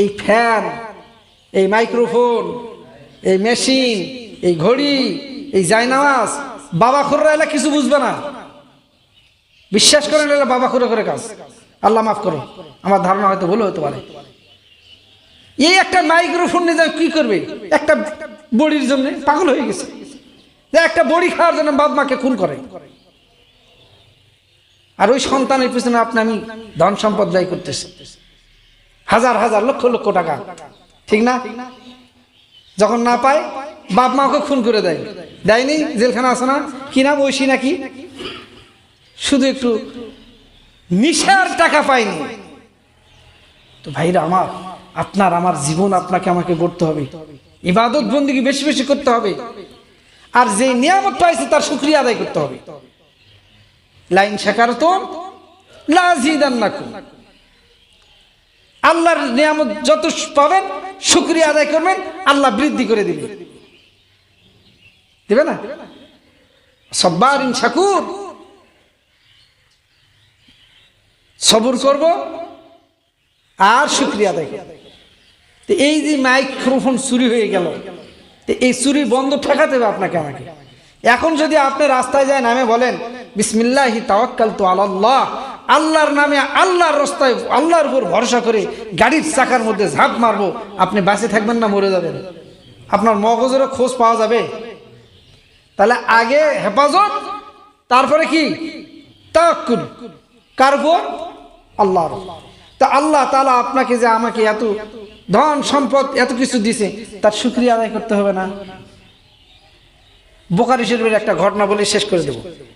এই ফ্যান, এই মাইক্রোফোন, এই মেশিন, এই ঘড়ি, এই জায়নামাজ, বাবা খুররা এলা কিছু বুঝবে না। বিশ্বাস করেন এলা বাবা খুরে করে কাজ। আল্লাহ মাফ করো, আমার ধারণা হয়তো ভুল হতে পারে। এই একটা মাইক্রোফোন নিয়ে যায় কি করবে? একটা বড়ির জন্য পাগল হয়ে গেছে। যে একটা বড়ি খাওয়ার জন্য বাপ মাকে খুন করে। আর ওই সন্তানের পিছনে আপনি আমি ধন সম্পদ ব্যয় করতেছি। হাজার হাজার লক্ষ লক্ষ টাকা। ঠিক না? যখন না পায়, বাপ মাকে খুন করে দেয়। দেয়নি? জেলখানা আছে না? কি নাম ঐশী নাকি? শুধু একটু নিশার টাকা পায়নি। তো ভাইরা আমার, আপনার, আমার জীবন আপনাকে আমাকে গড়তে হবে। ইবাদত বন্দিকে বেশি বেশি করতে হবে। আর যে নিয়ামত পাইছে তার শুক্রিয়া আদায় করতে হবে। লাইন শেখার তো লাজিদান্নাকুম আল্লাহর নিয়ামত যত পাবেন, শুক্রিয়া আদায় করবেন, আল্লাহ বৃদ্ধি করে দিবে। দিবে না? সব্বার শাকুর। সবর করব আর শুক্রিয়া আদায় করব। এই যে মাইক্রোফোন চুরি হয়ে গেল এই চুরি বন্ধ ঠেকাতে হবে আপনাকে আমাকে। এখন যদি আপনি রাস্তায় যায় নামে বলেন, বিসমিল্লাহি তাওয়াক্কাল তো আল্লাহ আল্লাহর নামে আল্লাহর রাস্তায় আল্লাহর উপর ভরসা করে গাড়ির চাকার মধ্যে ঝাঁপ মারবো, আপনি বাসে থাকবেন না, মরে যাবেন। আপনার মগজেরও খোঁজ পাওয়া যাবে। তাহলে আগে হেফাজত, তারপরে কি? উপর? আল্লাহর তা আল্লাহ তালা আপনাকে যে আমাকে এত ধন সম্পদ এত কিছু দিছে, তার শুক্রিয়া আদায় করতে হবে না। বোকারি শরীফের একটা ঘটনা বলে শেষ করে দেব।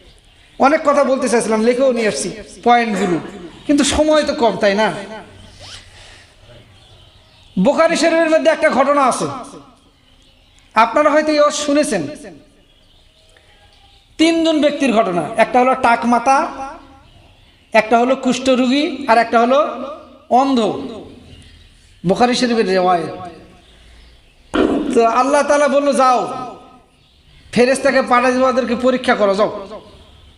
অনেক কথা বলতে চাইছিলাম, লেখেও নিয়ে আসছি পয়েন্টগুলো কিন্তু সময় তো কম, তাই না? বোকারি শরীফের মধ্যে একটা ঘটনা আছে। আপনারা হয়তো এও শুনেছেন। তিনজন ব্যক্তির ঘটনা। একটা হলো টাক মাতা, একটা হলো কুষ্ঠরোগী আর একটা হলো অন্ধ। বোখারি শরীফের রেওয়ায় তো আল্লাহ তালা বলল, যাও ফেরেস্তাকে পাঠাই ওদেরকে পরীক্ষা করো, যাও।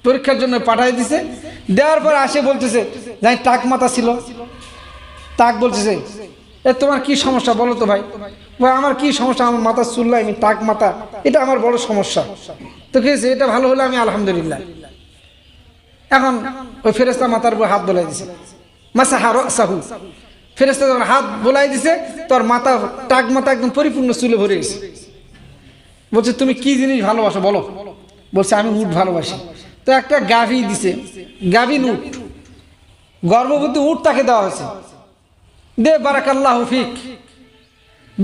পরীক্ষার জন্য পাঠাই দিছে। দেওয়ার পর আসে বলতেছে, যাই টাক মাথা ছিল। টাক বলতেছে, এ, তোমার কি সমস্যা বলো তো ভাই? ভাই, আমার কি সমস্যা? আমার মাথা চুল্লাই আমি টাক মাথা। এটা আমার বড় সমস্যা। তো কি এটা ভালো হলে আমি আলহামদুলিল্লাহ। এখন ওই ফেরেস্তা মাথার উপর হাত বোলাই দিছে। মাসা হার সাহু ফেরেস্তা যখন হাত বোলাই দিছে, তোর মাথা টাক মাথা একদম পরিপূর্ণ চুলে ভরে গেছে। বলছে, তুমি কি জিনিস ভালোবাসো বলো? বলছে, আমি উট ভালোবাসি। তো একটা গাভি দিছে। গাভি উট গর্ভবতী উঠ তাকে দেওয়া হয়েছে। দে বারাক আল্লাহ ফিক।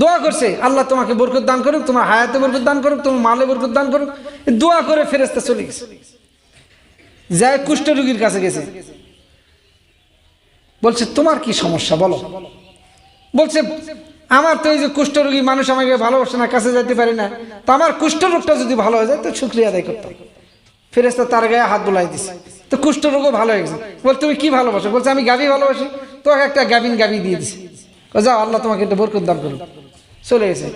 দোয়া করছে, আল্লাহ তোমাকে বরকত দান করুক, তোমার হায়াতে বরকত দান করুক, তোমার মালে বরকত দান করুক। দোয়া করে ফেরেস্তা চলে গেছে। যায় কুষ্ঠ রোগীর কাছে গেছে। বলছে, তোমার কি সমস্যা বলো? বলছে, আমার তো এই যে কুষ্ঠ রোগী মানুষ আমাকে ভালোবাসে না, কাছে যেতে পারি না। তো আমার কুষ্ঠ রোগটা যদি ভালো হয়ে যায়, তো শুক্রিয়া আদায় করতাম। ফেরেস্তা তার গায়ে হাত বোলাই দিছে। তো কুষ্ঠ রোগও ভালো হয়ে গেছে। বল তুমি কি ভালোবাসো? বলছে, আমি গাভি ভালোবাসি। তোমাকে একটা গাভিন গাভি দিয়ে দিছে। যাও, আল্লাহ তোমাকে একটা বরকত দান করুন চলে গেছে।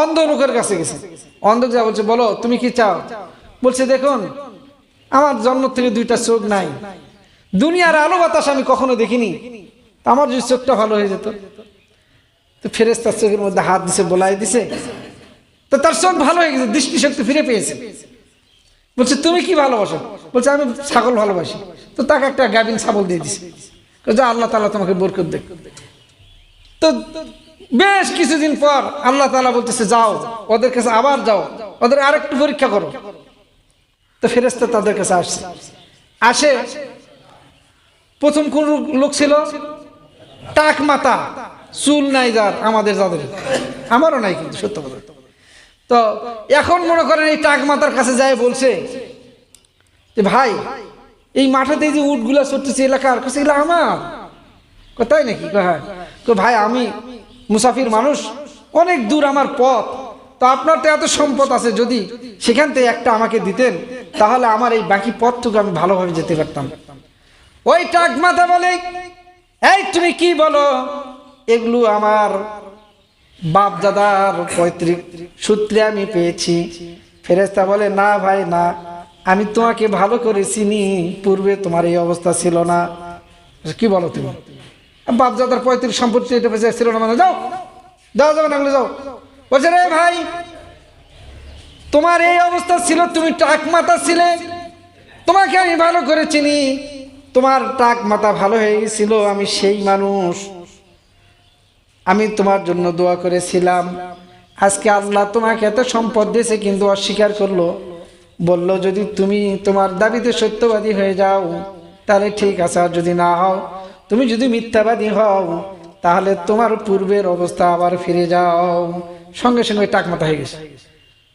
অন্ধ লোকের কাছে গেছে। অন্ধ যা বলছে, বলো, তুমি কি চাও? বলছে, দেখুন, আমার জন্ম থেকে দুইটা চোখ নাই। দুনিয়ার আলো বাতাস আমি কখনো দেখিনি। আমার যদি চোখটা ভালো হয়ে যেত, তো ফেরেস্তার চোখের মধ্যে হাত দিছে, বলাই দিছে। তো তার চোখ ভালো হয়ে গেছে, দৃষ্টিশক্তি ফিরে পেয়েছে। বলছে, তুমি কি ভালোবাসো? বলছে, আমি ছাগল ভালোবাসি। তো তাকে একটা গাভিন ছাগল দিয়ে দিছে। যা আল্লাহ তালা তোমাকে বরকত দেখ। তো বেশ কিছুদিন পর আল্লাহ তালা বলতেছে, যাও, ওদের কাছে আবার যাও, ওদের আরেকটু পরীক্ষা করো। তো ফেরেস্তা তাদের কাছে আসছে। আসে প্রথম কোন লোক ছিল? টাক মাতা, চুল নাই যার, আমাদের যাদের। আমারও নাই কিন্তু, সত্য কথা। তো এখন মনে করেন এই টাক মাতার কাছে যায় বলছে যে, ভাই, এই মাঠেতে যে উটগুলা চড়তেছে এলাকার কাছে এগুলো আমার? তাই নাকি? হ্যাঁ। তো ভাই, আমি মুসাফির মানুষ, অনেক দূর আমার পথ। তো আপনার তো এত সম্পদ আছে, যদি সেখান থেকে একটা আমাকে দিতেন, তাহলে আমার এই বাকি পথটুকু আমি ভালোভাবে যেতে পারতাম। ওই টাক মাথা বলে, এই তুমি কি বলো? এগুলো আমার বাপ দাদার পৈতৃক সূত্রে আমি পেয়েছি। ফেরেস্তা বলে, না ভাই, না। আমি তোমাকে ভালো করে চিনি, পূর্বে তোমার এই অবস্থা ছিল না। কি বলো তুমি? বাপজাদার পঁয়ত্রিশ সম্পত্তি এটা পেয়েছে ছিল না মানে যাও যাও যাবে না যাও। বলছে, রে ভাই, তোমার এই অবস্থা ছিল, তুমি টাক মাথা ছিলে। তোমাকে আমি ভালো করে চিনি। তোমার টাক মাথা ভালো হয়ে গেছিল, আমি সেই মানুষ। আমি তোমার জন্য দোয়া করেছিলাম। আজকে আল্লাহ তোমাকে এত সম্পদ দিয়েছে কিন্তু অস্বীকার করল। বলল, যদি তুমি তোমার দাবিতে সত্যবাদী হয়ে যাও, তাহলে ঠিক আছে। আর যদি না হও, তুমি যদি মিথ্যাবাদী হও, তাহলে তোমার পূর্বের অবস্থা আবার ফিরে যাও। সঙ্গে সঙ্গে টাক মাথা হয়ে গেছে।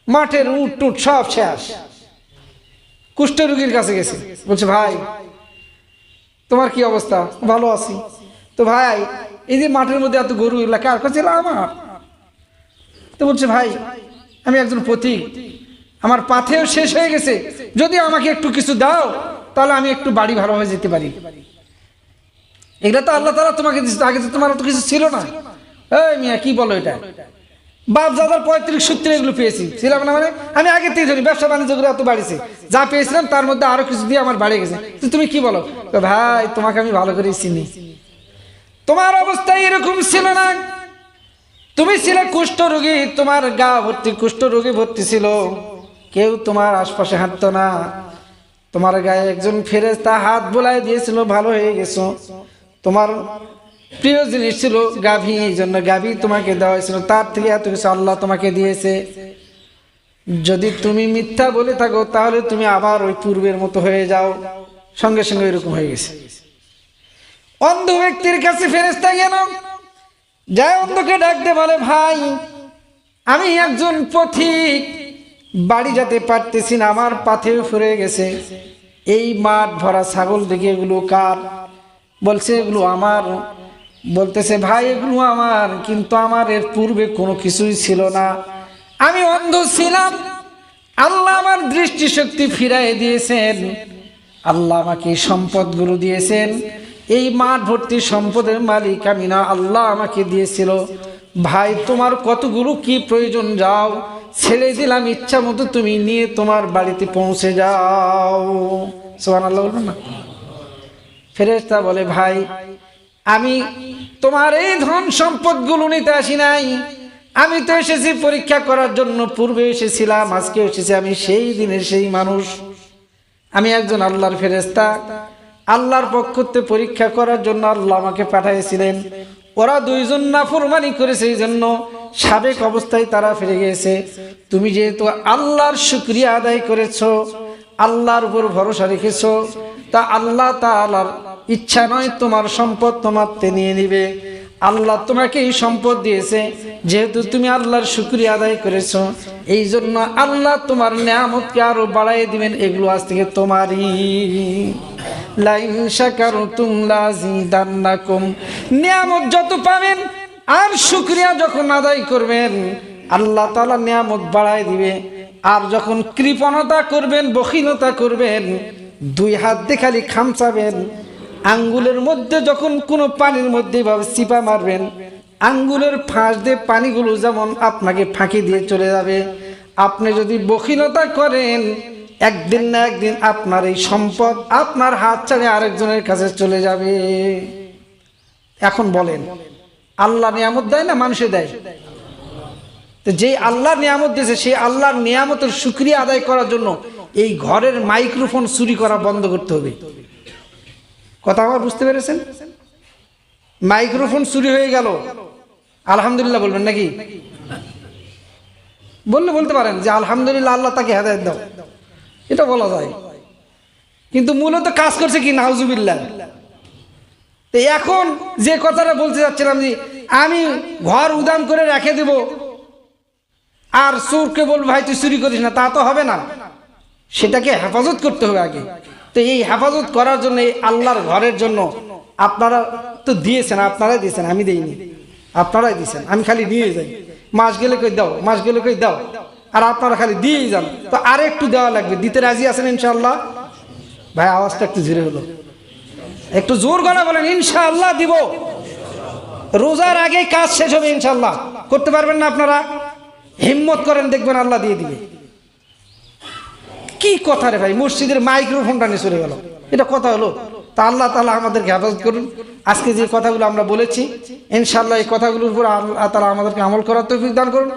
মাঠের উট টুট সব শেষ। কুষ্ঠরোগীর কাছে গেছে। বলছে, ভাই, তোমার কি অবস্থা? ভালো আছি? তো ভাই এই যে মাঠের মধ্যে এত গরু এগুলা কার কাছে আমার। তো বলছে, ভাই, আমি একজন পথিক আমার পাথেও শেষ হয়ে গেছে। যদি আমাকে একটু কিছু দাও, তাহলে আমি একটু বাড়ি ভালোভাবে যেতে পারি। এগুলা তো আল্লাহ তালা তোমাকে দিচ্ছে আগে তো তোমার তো কিছু ছিল না। এই মিয়া, কি বলো এটা? বাপ দাদার পঁয়ত্রিশ সূত্রে এগুলো পেয়েছি। ছিলাম না মানে? আমি আগে থেকে ধরি, ব্যবসা বাণিজ্য করে এত বাড়িছে যা পেয়েছিলাম তার মধ্যে আরও কিছু দিয়ে আমার বাড়ে গেছে। তুমি কি বলো? ভাই, তোমাকে আমি ভালো করে চিনি। তোমার অবস্থা এরকম ছিল না। তুমি ছিলে কুষ্ঠ রোগী, তোমার গা ভর্তি, কুষ্ঠ রোগী ভর্তি ছিল। কেউ তোমার আশপাশে হাঁটতো না। তোমার গায়ে একজন ফেরেস্তা হাত বোলায় দিয়েছিল, ভালো হয়ে গেছো। তোমার প্রিয় জিনিস ছিল গাভী, এই জন্য গাভী তোমাকে দেওয়া হয়েছিল। তার থেকে এত কিছু আল্লাহ তোমাকে দিয়েছে। যদি তুমি মিথ্যা বলে থাকো, তাহলে তুমি আবার ওই পূর্বের মতো হয়ে যাও। সঙ্গে সঙ্গে এরকম হয়ে গেছে। অন্ধ ব্যক্তির কাছে ফেরেস্তা গেল। যায় অন্ধকে ডাকতে বলে, ভাই, আমি একজন পথিক। বাড়ি যেতে পারতেছি না, আমার পাথে ফুরে গেছে। এই মাঠ ভরা ছাগল দেখে এগুলো কার? বলছে, এগুলো আমার। বলতেছে, ভাই, এগুলো আমার, কিন্তু আমার এর পূর্বে কোনো কিছুই ছিল না। আমি অন্ধ ছিলাম। আল্লাহ আমার দৃষ্টিশক্তি ফিরাই দিয়েছেন। আল্লাহ আমাকে সম্পদগুলো দিয়েছেন। এই মাঠ ভর্তি সম্পদের মালিক আমি না আল্লাহ আমাকে দিয়েছিল। ভাই, তোমার কতগুলো কি প্রয়োজন? যাও ছেড়ে দিলাম, ইচ্ছা মতো তুমি নিয়ে তোমার বাড়িতে পৌঁছে যাও। সোহান আল্লাহ বলবেন না? ফেরেস্তা বলে, ভাই, আমি তোমার এই ধন সম্পদগুলো নিতে আসি নাই। আমি তো এসেছি পরীক্ষা করার জন্য, পূর্বে এসেছিলাম, আজকে এসেছি, আমি সেই দিনের সেই মানুষ। আমি একজন আল্লাহর ফেরেস্তা আল্লাহর পক্ষতে পরীক্ষা করার জন্য আল্লাহ আমাকে পাঠিয়েছিলেন ওরা দুইজন না ফুরমানি করেছে এই জন্য সাবেক অবস্থায় তারা ফিরে গিয়েছে। তুমি যেহেতু আল্লাহর শুক্রিয়া আদায় করেছ, আল্লাহর উপর ভরসা রেখেছ, তা আল্লাহ তা আল্লাহর ইচ্ছা নয় তোমার সম্পদ তোমার নিয়ে নিবে। আল্লাহ তোমাকে এই সম্পদ দিয়েছে, যেহেতু তুমি আল্লাহর শুক্রিয়া আদায় করেছ, এই জন্য আল্লাহ তোমার নিয়ামতকে আরও বাড়াই দিবেন, এগুলো আজ থেকে তোমারই। লাইন শাকারতুম লাজিদান্নাকুম। নিয়ামত যত পাবেন, আর শুক্রিয়া যখন আদায় করবেন, আল্লাহ তাআলা নিয়ামত বাড়াই দিবে। আর যখন কৃপণতা করবেন, বখিলতা করবেন, দুই হাত দিয়ে খালি খামচাবেন। আঙ্গুলের মধ্যে যখন কোনো পানির মধ্যে ভাবে চিপা মারবেন, আঙ্গুলের ফাঁস দিয়ে পানিগুলো যেমন আপনাকে ফাঁকি দিয়ে চলে যাবে। আপনি যদি বখিলতা করেন, একদিন না একদিন আপনার এই সম্পদ আপনার হাত ছাড়ে আরেকজনের কাছে চলে যাবে। এখন বলেন, আল্লাহ নিয়ামত দেয় না মানুষে দেয়? তো যে আল্লাহর নিয়ামত দিয়েছে, সেই আল্লাহর নিয়ামতের সুক্রিয়া আদায় করার জন্য এই ঘরের মাইক্রোফোন চুরি করা বন্ধ করতে হবে। কথা আমার বুঝতে পেরেছেন? মাইক্রোফোন চুরি হয়ে গেল। আলহামদুলিল্লাহ বলবেন নাকি? বললে বলতে পারেন যে আলহামদুলিল্লাহ আল্লাহ তাকে হেদায়ত দাও। এটা বলা যায়। কিন্তু মূলত কাজ করছে কি? নাউজুবিল্লাহ। তো এখন যে কথাটা বলতে যাচ্ছিলাম যে আমি ঘর উদাম করে রেখে দেব, আর চোরকে বলব, ভাই, তুই চুরি করিস না। তা তো হবে না। সেটাকে হেফাজত করতে হবে আগে। তো এই হেফাজত করার জন্য, এই আল্লাহর ঘরের জন্য আপনারা তো দিয়েছেন, আপনারাই দিয়েছেন, আমি দিইনি। আপনারাই দিয়েছেন, আমি খালি দিয়ে যাই। মাস গেলে কই দাও, মাস গেলে কই দাও। আর আপনারা খালি দিয়েই যান। তো আর একটু দেওয়া লাগবে, দিতে রাজি আছেন ইনশাল্লাহ ভাই, আওয়াজটা একটু ধীরে হলো। একটু জোর গলা বলেন, ইনশাআল্লাহ দিব। রোজার আগেই কাজ শেষ হবে ইনশাল্লাহ করতে পারবেন না আপনারা? হিম্মত করেন, দেখবেন আল্লাহ দিয়ে দিবে। কি কথা রে ভাই? মসজিদের মাইক্রোফোনটা নিয়ে চলে গেল। এটা কথা হলো। তা আল্লাহ তালা আমাদেরকে হেফাজত করুন। আজকে যে কথাগুলো আমরা বলেছি ইনশাল্লাহ এই কথাগুলোর উপর আল্লাহ তালা আমাদেরকে আমল করার তৌফিক দান করুন।